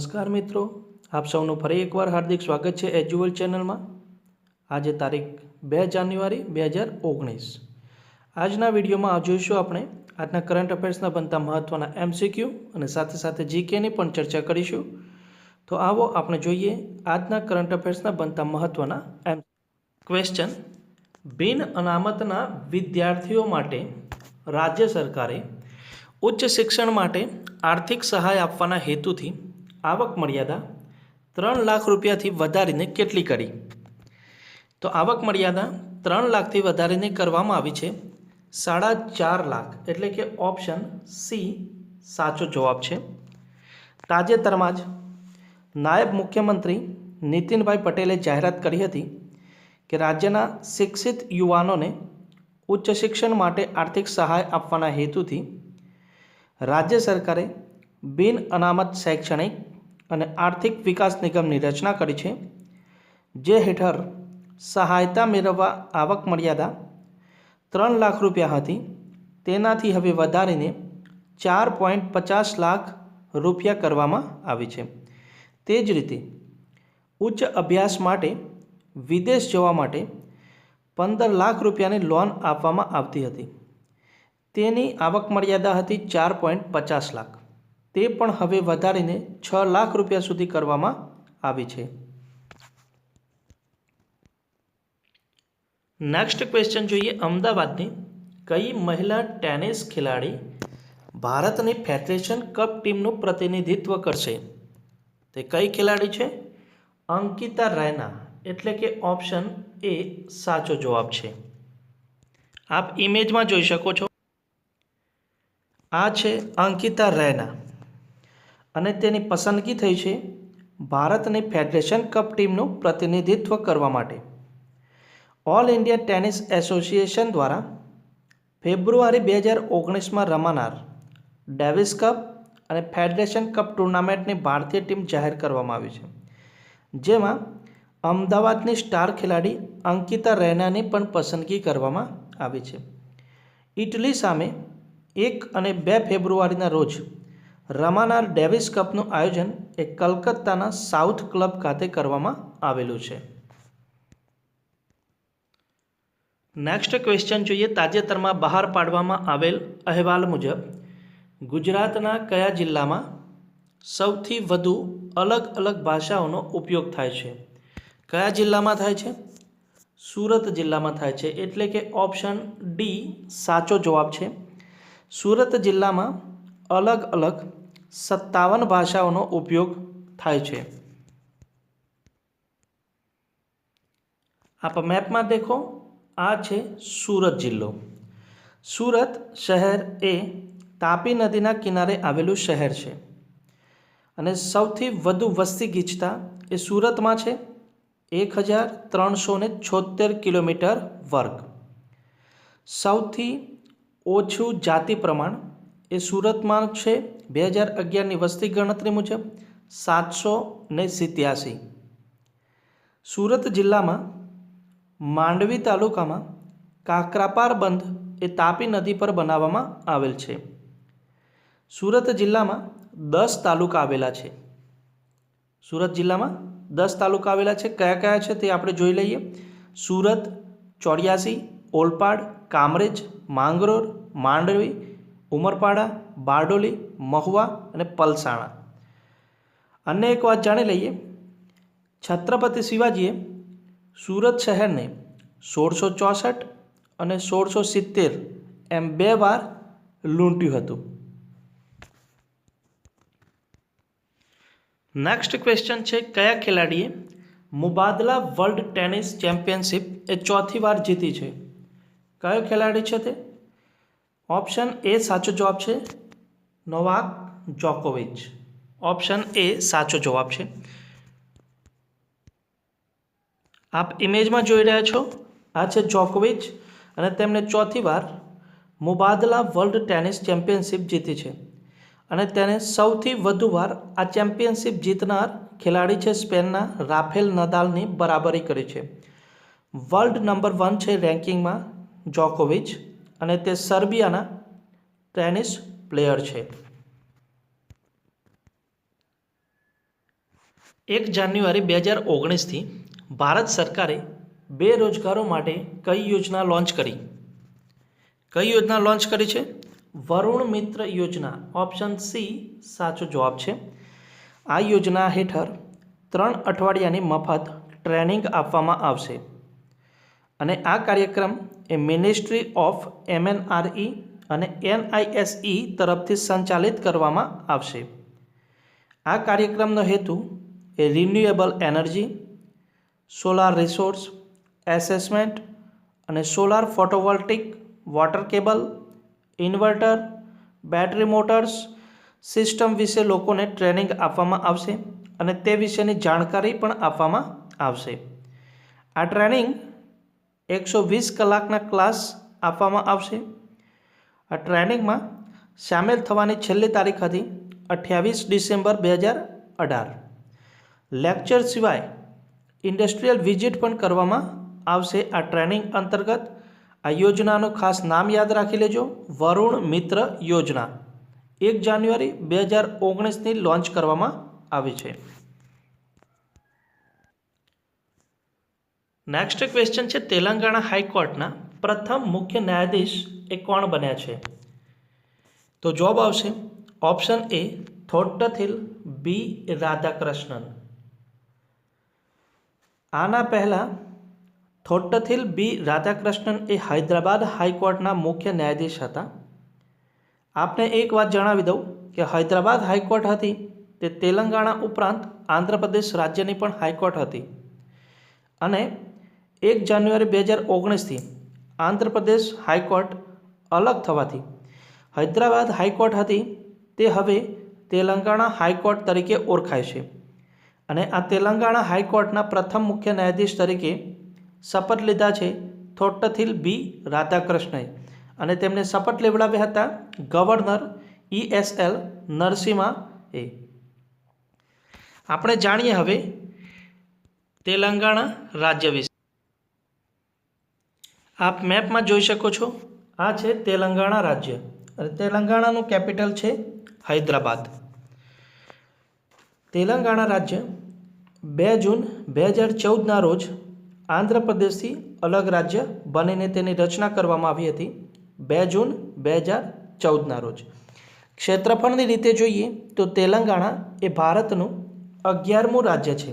નમસ્કાર મિત્રો, આપ સૌનું ફરી એકવાર હાર્દિક સ્વાગત છે એજ્યુઅલ ચેનલમાં. આજે તારીખ બે જાન્યુઆરી બે હજાર ઓગણીસ. આજના વિડીયોમાં જોઈશું આપણે આજના કરંટ અફેર્સના બનતા મહત્ત્વના એમસીક્યુ અને સાથે સાથે જીકેની પણ ચર્ચા કરીશું. તો આવો આપણે જોઈએ આજના કરંટ અફેર્સના બનતા મહત્ત્વના એમ ક્વેશ્ચન બિન અનામતના વિદ્યાર્થીઓ માટે રાજ્ય સરકારે ઉચ્ચ શિક્ષણ માટે આર્થિક સહાય આપવાના હેતુથી આવક મર્યાદા ત્રણ લાખ રૂપિયાથી વધારીને કેટલી કરી? તો આવક મર્યાદા ત્રણ લાખથી વધારીને કરવામાં આવી છે સાડા ચાર લાખ. એટલે કે ઓપ્શન સી સાચો જવાબ છે. તાજેતરમાં જ નાયબ મુખ્યમંત્રી નીતિનભાઈ પટેલે જાહેરાત કરી હતી કે રાજ્યના શિક્ષિત યુવાનોને ઉચ્ચ શિક્ષણ માટે આર્થિક સહાય આપવાના હેતુથી રાજ્ય સરકારે બિન અનામત શૈક્ષણિક અને આર્થિક વિકાસ નિગમની રચના કરી છે, જે હેઠળ સહાયતા મેળવવા આવક મર્યાદા ત્રણ લાખ રૂપિયા હતી. તેનાથી હવે વધારીને ચાર પોઈન્ટ પચાસ લાખ રૂપિયા કરવામાં આવી છે. તે જ રીતે ઉચ્ચ અભ્યાસ માટે વિદેશ જવા માટે પંદર લાખ રૂપિયાની લોન આપવામાં આવતી હતી. તેની આવક મર્યાદા હતી ચાર પોઈન્ટ પચાસ લાખ. તે પણ હવે વધારીને છ લાખ રૂપિયા સુધી કરવામાં આવી છે. નેક્સ્ટ ક્વેશ્ચન જોઈએ અમદાવાદની કઈ મહિલા ટેનિસ ખેલાડી ભારતની ફેડરેશન કપ ટીમનું પ્રતિનિધિત્વ કરશે? તે કઈ ખેલાડી છે? અંકિતા રૈના એટલે કે ઓપ્શન એ સાચો જવાબ છે. આપ ઇમેજમાં જોઈ શકો છો. આ છે અંકિતા રૈના અને તેની પસંદગી થઈ છે ભારતની ફેડરેશન કપ ટીમનું પ્રતિનિધિત્વ કરવા માટે. ઓલ ઇન્ડિયા ટેનિસ એસોસિએશન દ્વારા ફેબ્રુઆરી બે હજાર ઓગણીસમાં રમાનાર ડેવિસ કપ અને ફેડરેશન કપ ટુર્નામેન્ટની ભારતીય ટીમ જાહેર કરવામાં આવી છે. જેમાં અમદાવાદની સ્ટાર ખેલાડી અંકિતા રૈનાની પણ પસંદગી કરવામાં આવી છે. ઇટલી સામે એક અને બે ફેબ્રુઆરીના રોજ રમાનાર ડેવિસ કપનું આયોજન એ કલકત્તાના સાઉથ ક્લબ ખાતે કરવામાં આવેલું છે. નેક્સ્ટ ક્વેશ્ચન જોઈએ, તાજેતરમાં બહાર પાડવામાં આવેલ અહેવાલ મુજબ, ગુજરાતના કયા જિલ્લામાં સૌથી વધુ અલગ અલગ ભાષાઓનો ઉપયોગ થાય છે? કયા જિલ્લામાં થાય છે? સુરત જિલ્લામાં થાય છે. એટલે કે ઓપ્શન ડી સાચો જવાબ છે. સુરત જિલ્લામાં અલગ અલગ સત્તાવન ભાષાઓનો ઉપયોગ થાય છે. આપ મેપમાં દેખો, આ છે સુરત જિલ્લો. સુરત શહેર એ તાપી નદીના કિનારે આવેલું શહેર છે. અને સૌથી વધુ વસ્તી ગીચતા એ સુરતમાં છે, એક હજાર ત્રણસો ને છોતેર કિલોમીટર વર્ગ. સૌથી ઓછું જાતિ પ્રમાણ એ સુરતમાં છે, બે હજાર અગિયારની વસ્તી ગણતરી મુજબ સાતસો ને સિત્યાસી. સુરત જિલ્લામાં માંડવી તાલુકામાં કાકરાપાર બંધ એ તાપી નદી પર બનાવવામાં આવેલ છે. સુરત જિલ્લામાં દસ તાલુકા આવેલા છે. સુરત જિલ્લામાં દસ તાલુકા આવેલા છે. કયા કયા છે તે આપણે જોઈ લઈએ. સુરત, ચોર્યાસી, ઓલપાડ, કામરેજ, માંગરોળ, માંડવી ઉમરપાડા, બારડોલી, મહુવા અને પલસાણા. અન્ય એક વાત જાણી લઈએ. છત્રપતિ શિવાજીએ સુરત શહેરને સોળસો ચોસઠ અને સોળસો સિત્તેર એમ બે વાર લૂંટ્યું હતું. નેક્સ્ટ ક્વેશ્ચન છે, કયા ખેલાડીએ મુબાદલા વર્લ્ડ ટેનિસ ચેમ્પિયનશિપ એ ચોથી વાર જીતી છે? કયો ખેલાડી છે તે? ઓપ્શન એ સાચો જવાબ છે નોવાક જોકોવિચ. ઓપ્શન એ સાચો જવાબ છે. આપ ઇમેજમાં જોઈ રહ્યા છો, આ છે જોકોવિચ અને તેમણે ચોથી વાર મુબાદલા વર્લ્ડ ટેનિસ ચેમ્પિયનશિપ જીતી છે અને તેને સૌથી વધુ વાર આ ચેમ્પિયનશિપ જીતનાર ખેલાડી છે સ્પેનના રાફેલ નદાલની બરાબરી કરી છે. વર્લ્ડ નંબર વન છે રેન્કિંગમાં જોકોવિચ અને તે સર્બિયાના ટેનિસ પ્લેયર છે. એક જાન્યુઆરી બે હજાર ઓગણીસથી ભારત સરકારે બેરોજગારો માટે કઈ યોજના લોન્ચ કરી? કઈ યોજના લોન્ચ કરી છે? વરુણ મિત્ર યોજના ઓપ્શન સી સાચો જવાબ છે. આ યોજના હેઠળ ત્રણ અઠવાડિયાની મફત ટ્રેનિંગ આપવામાં આવશે. અને આ કાર્યક્રમ એ મિનિસ્ટ્રી ઓફ એમએનઆરઈ અને એનઆઈએસઈ તરફથી સંચાલિત કરવામાં આવશે. આ કાર્યક્રમનો હેતુ એ renewable energy solar resource assessment અને solar photovoltaic water cable inverter battery motors system વિશે લોકોને ટ્રેનિંગ આપવામાં આવશે અને તે વિશેની જાણકારી પણ આપવામાં આવશે. આ ટ્રેનિંગ એકસો વીસ કલાકના ક્લાસ આપવામાં આવશે. આ ટ્રેનિંગમાં સામેલ થવાની છેલ્લી તારીખ હતી અઠ્યાવીસ ડિસેમ્બર બે હજાર અઢાર. લેક્ચર સિવાય ઇન્ડસ્ટ્રીયલ વિઝિટ પણ કરવામાં આવશે. આ ટ્રેનિંગ અંતર્ગત આ યોજનાનું ખાસ નામ યાદ રાખી લેજો. વરુણ મિત્ર યોજના. એક જાન્યુઆરી બે હજાર ઓગણીસની લોન્ચ કરવામાં આવી છે. નેક્સ્ટ ક્વેશ્ચન છે, તેલંગાણા હાઈકોર્ટના પ્રથમ મુખ્ય ન્યાયાધીશ એ કોણ બન્યા છે? તો જવાબ આવશે ઓપ્શન એ થોટ્ટથિલ બી રાધાકૃષ્ણન આના પહેલાં થોટ્ટથિલ બી રાધાકૃષ્ણન એ હૈદરાબાદ હાઈકોર્ટના મુખ્ય ન્યાયાધીશ હતા. આપને એક વાત જણાવી દઉં કે હૈદરાબાદ હાઈકોર્ટ હતી, તે તેલંગાણા ઉપરાંત આંધ્રપ્રદેશ રાજ્યની પણ હાઈકોર્ટ હતી. અને એક જાન્યુઆરી બે હજાર ઓગણીસથી આંધ્રપ્રદેશ હાઈકોર્ટ અલગ થવાથી. હૈદરાબાદ હાઈકોર્ટ હતી, તે હવે તેલંગાણા હાઈકોર્ટ તરીકે ઓળખાય છે. અને આ તેલંગાણા હાઈકોર્ટના પ્રથમ મુખ્ય ન્યાયાધીશ તરીકે શપથ લીધા છે થોટ્ટથિલ બી રાધાકૃષ્ણએ. અને તેમને શપથ લેવડાવ્યા હતા governor E S L Narasimha એ આપણે જાણીએ હવે તેલંગાણા રાજ્ય વિશે. આપ મેપમાં જોઈ શકો છો. આ છે તેલંગાણા રાજ્ય. અને તેલંગાણાનું કેપિટલ છે હૈદરાબાદ. તેલંગાણા રાજ્ય બે જૂન બે હજાર ચૌદના રોજ આંધ્રપ્રદેશથી અલગ રાજ્ય બનીને તેની રચના કરવામાં આવી હતી. બે જૂન બે હજાર ચૌદના રોજ. ક્ષેત્રફળની રીતે જોઈએ તો તેલંગાણા એ ભારતનું અગિયારમું રાજ્ય છે.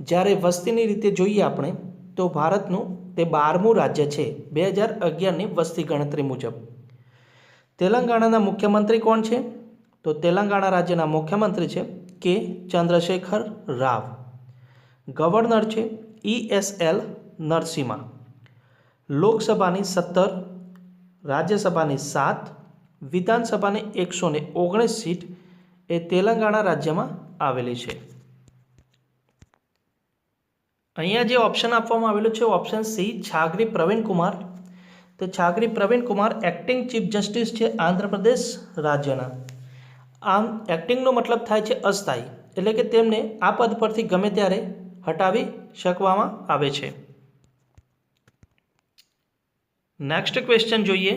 જ્યારે વસ્તીની રીતે જોઈએ આપણે તો ભારતનું તે બારમું રાજ્ય છે. બે હજાર અગિયારની વસ્તી ગણતરી મુજબ. તેલંગાણાના મુખ્યમંત્રી કોણ છે? તો તેલંગાણા રાજ્યના મુખ્યમંત્રી છે કે ચંદ્રશેખર રાવ. ગવર્નર છે ઈ એસ એલ નરસિમ્હા. લોકસભાની સત્તર, રાજ્યસભાની સાત, વિધાનસભાની એકસો ઓગણીસ સીટ એ તેલંગાણા રાજ્યમાં આવેલી છે. અહીંયા જે ઓપ્શન આપવામાં આવેલું છે ઓપ્શન સી છાગરી પ્રવીણ કુમાર. તો Chagari Praveen Kumar acting chief justice છે આંધ્રપ્રદેશ રાજ્યના. આમ એક્ટિંગનો મતલબ થાય છે અસ્થાયી, એટલે કે તેમને આ પદ પરથી ગમે ત્યારે હટાવી શકવામાં આવે છે. નેક્સ્ટ ક્વેશ્ચન જોઈએ.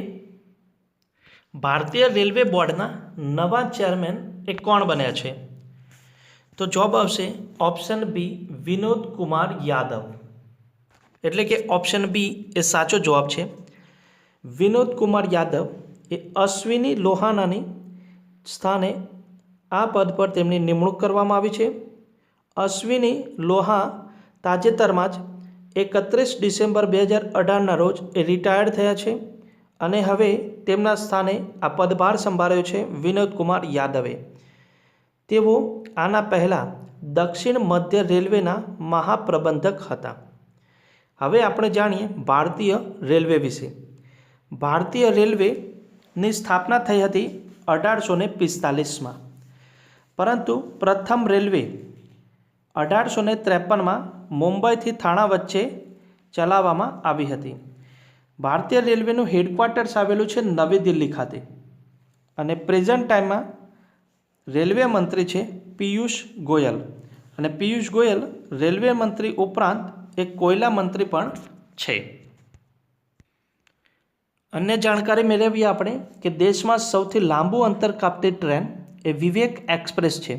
ભારતીય રેલવે બોર્ડના નવા ચેરમેન એ કોણ બન્યા છે? તો જવાબ આવશે ઓપ્શન બી વિનોદ કુમાર યાદવ. એટલે કે ઓપ્શન બી એ સાચો જવાબ છે. વિનોદ કુમાર યાદવ એ અશ્વિની લોહાનાની સ્થાને આ પદ પર તેમની નિમણૂક કરવામાં આવી છે. અશ્વિની લોહા તાજેતરમાં જ એકત્રીસ ડિસેમ્બર બે હજાર અઢારના રોજ એ રિટાયર્ડ થયા છે અને હવે તેમના સ્થાને આ પદભાર સંભાળ્યો છે વિનોદ કુમાર યાદવે. તેઓ આના પહેલાં દક્ષિણ મધ્ય રેલવેના મહાપ્રબંધક હતા. હવે આપણે જાણીએ ભારતીય રેલવે વિશે. ભારતીય રેલવેની સ્થાપના થઈ હતી અઢારસો ને પિસ્તાલીસમાં. પરંતુ પ્રથમ રેલવે અઢારસો ને ત્રેપનમાં મુંબઈથી થાણા વચ્ચે ચલાવવામાં આવી હતી. ભારતીય રેલવેનું હેડક્વાર્ટર્સ આવેલું છે નવી દિલ્હી ખાતે. અને પ્રેઝન્ટ ટાઈમમાં રેલવે મંત્રી છે પિયુષ ગોયલ. અને પિયુષ ગોયલ રેલવે મંત્રી ઉપરાંત એક કોયલા મંત્રી પણ છે. અન્ય જાણકારી મેળવીએ આપણે કે દેશમાં સૌથી લાંબુ અંતર કાપતી ટ્રેન એ વિવેક એક્સપ્રેસ છે,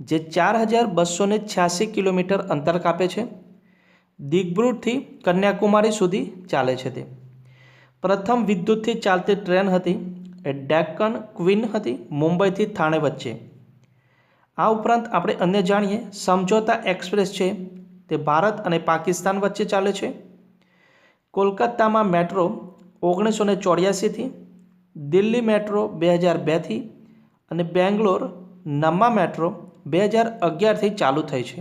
જે ચાર હજાર બસો ને છ્યાસી કિલોમીટર અંતર કાપે છે. દિગ્બ્રુડથી કન્યાકુમારી સુધી ચાલે છે તે. પ્રથમ વિદ્યુતથી ચાલતી ટ્રેન હતી એ ડેક્કન ક્વીન હતી મુંબઈથી થાણે વચ્ચે. આ ઉપરાંત આપણે અન્ય જાણીએ, સમજોતા એક્સપ્રેસ છે, તે ભારત અને પાકિસ્તાન વચ્ચે ચાલે છે. કોલકાતામાં મેટ્રો ઓગણીસો ને ચોર્યાસીથી, દિલ્હી મેટ્રો બે હજાર બેથી અને બેંગ્લોર નમ્મા મેટ્રો બે હજાર અગિયારથી ચાલુ થઈ છે.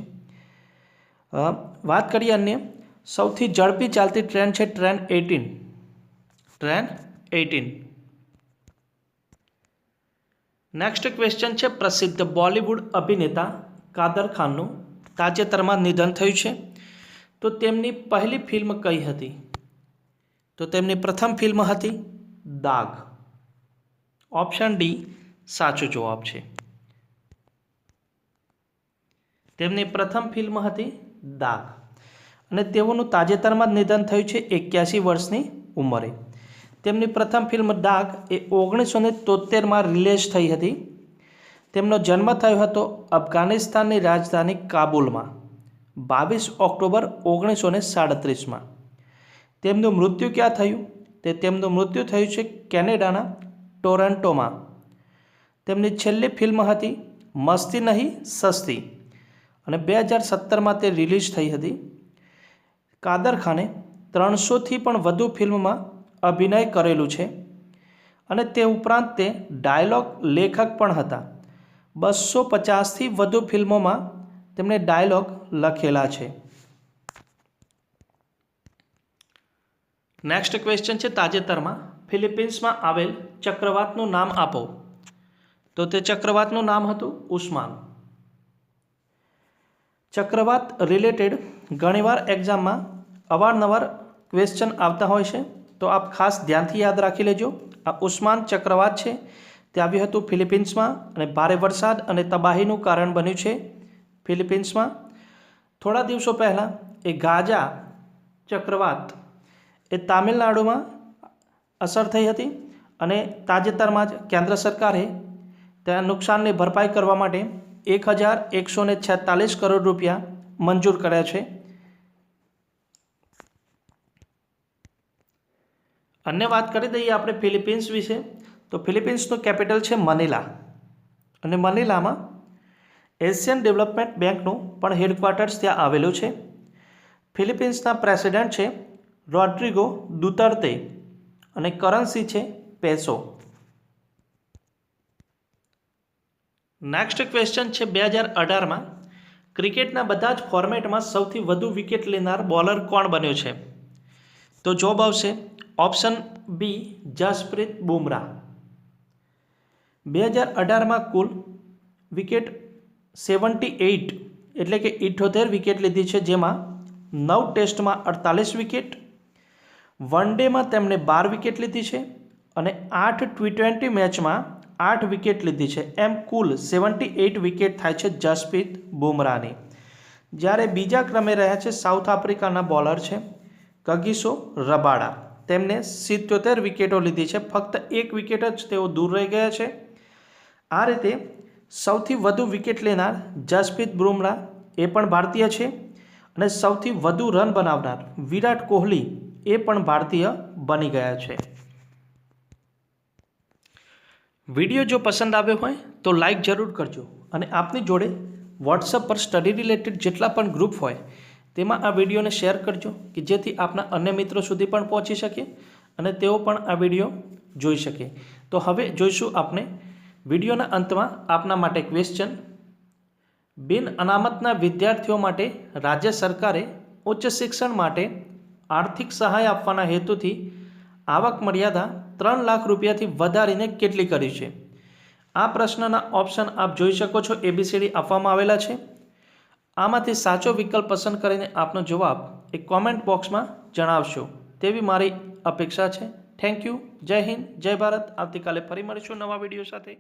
વાત કરીએ અન્ય. સૌથી ઝડપી ચાલતી ટ્રેન છે train eighteen train eighteen next question છે, પ્રસિદ્ધ બોલિવૂડ અભિનેતા કાદર ખાનનું તાજેતરમાં નિધન થયું છે. તો તેમની પહેલી ફિલ્મ કઈ હતી? તો તેમની પ્રથમ ફિલ્મ હતી દાગ. ઓપ્શન ડી સાચો જવાબ છે. તેમની પ્રથમ ફિલ્મ હતી દાગ. અને તેઓનું તાજેતરમાં જ નિધન થયું છે એક્યાસી વર્ષની ઉંમરે. તેમની પ્રથમ ફિલ્મ ડાગ એ ઓગણીસો ને તોતેરમાં રિલીઝ થઈ હતી. તેમનો જન્મ થયો હતો અફઘાનિસ્તાનની રાજધાની કાબુલમાં, બાવીસ ઓક્ટોબર ઓગણીસો ને સાડત્રીસમાં. તેમનું મૃત્યુ ક્યાં થયું? તે તેમનું મૃત્યુ થયું છે કેનેડાના ટોરન્ટોમાં. તેમની છેલ્લી ફિલ્મ હતી મસ્તી નહીં સસ્તી અને બે હજાર સત્તરમાં તે રિલીઝ થઈ હતી. કાદર ખાને ત્રણસોથી પણ વધુ ફિલ્મમાં અભિનય કરેલું છે અને તે ઉપરાંત તે ડાયલોગ લેખક પણ હતા. બસો પચાસથી વધુ ફિલ્મોમાં તેમણે ડાયલોગ લખેલા છે. નેક્સ્ટ ક્વેશ્ચન છે તાજેતરમાં. ફિલિપિન્સમાં આવેલ ચક્રવાતનું નામ આપો. તો તે ચક્રવાતનું નામ હતું ઉસ્માન. ચક્રવાત રિલેટેડ ઘણીવાર એક્ઝામમાં અવારનવાર ક્વેશ્ચન આવતા હોય છે. તો આપ ખાસ ધ્યાનથી યાદ રાખી લેજો. આ ઉસ્માન ચક્રવાત છે. તે આવ્યું હતું ફિલિપિન્સમાં અને ભારે વરસાદ અને તબાહીનું કારણ બન્યું છે ફિલિપિન્સમાં. થોડા દિવસો પહેલાં એ ગાજા ચક્રવાત એ તામિલનાડુમાં અસર થઈ હતી અને તાજેતરમાં જ કેન્દ્ર સરકારે ત્યાં નુકસાનની ભરપાઈ કરવા માટે એક હજાર એકસો છેતાલીસ કરોડ રૂપિયા મંજૂર કર્યા છે. અન્ય વાત કરી દઈએ આપણે ફિલિપિન્સ વિશે, તો ફિલિપિન્સનું કેપિટલ છે મનીલા. અને મનીલામાં એશિયન ડેવલપમેન્ટ બેંકનું પણ હેડક્વાર્ટર્સ ત્યાં આવેલું છે. ફિલિપિન્સના પ્રેસિડેન્ટ છે રોડ્રિગો દુતર્તે અને કરન્સી છે પેસો. નેક્સ્ટ ક્વેશ્ચન છે બે હજાર અઢારમાં, ક્રિકેટના બધા જ ફોર્મેટમાં સૌથી વધુ વિકેટ લેનાર બોલર કોણ બન્યો છે? તો જોબ આવશે ઓપ્શન બી જસપ્રીત બુમરાહ બે હજાર અઢારમાં કુલ વિકેટ સેવન્ટી એઇટ, એટલે કે ઇઠોતેર વિકેટ લીધી છે. જેમાં નવ ટેસ્ટમાં અડતાલીસ વિકેટ વન ડેમાં તેમણે બાર વિકેટ લીધી છે અને આઠ ટી ટ્વેન્ટી મેચમાં આઠ વિકેટ લીધી છે. એમ કુલ સેવન્ટી એઇટ વિકેટ થાય છે જસપ્રીત બુમરાહની જ્યારે બીજા ક્રમે રહ્યા છે સાઉથ આફ્રિકાના બોલર છે કગીસો રબાડા. તેમને સિત્યોતેર વિકેટો લીધી છે. ફક્ત એક વિકેટ જ તેઓ દૂર રહી ગયા છે. આ રીતે સૌથી વધુ વિકેટ લેનાર જસપ્રીત બુમરાહ એ પણ ભારતીય છે અને સૌથી વધુ રન બનાવનાર વિરાટ કોહલી એ પણ ભારતીય બની ગયા છે. વીડિયો જો પસંદ આવ્યો હોય તો લાઈક જરૂર કરજો અને આપની જોડે વોટ્સઅપ પર સ્ટડી રિલેટેડ જેટલા પણ ગ્રુપ હોય તેમાં આ વિડીયોને શેર કરજો કે જેથી આપના અન્ય મિત્રો સુધી પણ પહોંચી શકે અને તેઓ પણ આ વીડિયો જોઈ શકે. તો હવે જોઈશું આપણે વિડીયોના અંતમાં આપના માટે ક્વેશ્ચન બિન અનામતના વિદ્યાર્થીઓ માટે રાજ્ય સરકારે ઉચ્ચ શિક્ષણ માટે આર્થિક સહાય આપવાના હેતુથી આવક મર્યાદા ત્રણ લાખ રૂપિયાથી વધારીને કેટલી કરી છે? આ પ્રશ્નના ઓપ્શન આપ જોઈ શકો છો. એબીસીડી આપવામાં આવેલા છે. આમાંથી સાચો વિકલ્પ પસંદ કરીને આપનો જવાબ એ કોમેન્ટ બોક્સમાં જણાવશો. તેવી મારી અપેક્ષા છે. થેન્ક યુ જય હિન્દ, જય ભારત. આવતીકાલે ફરી મળીશું નવા વીડિયો સાથે.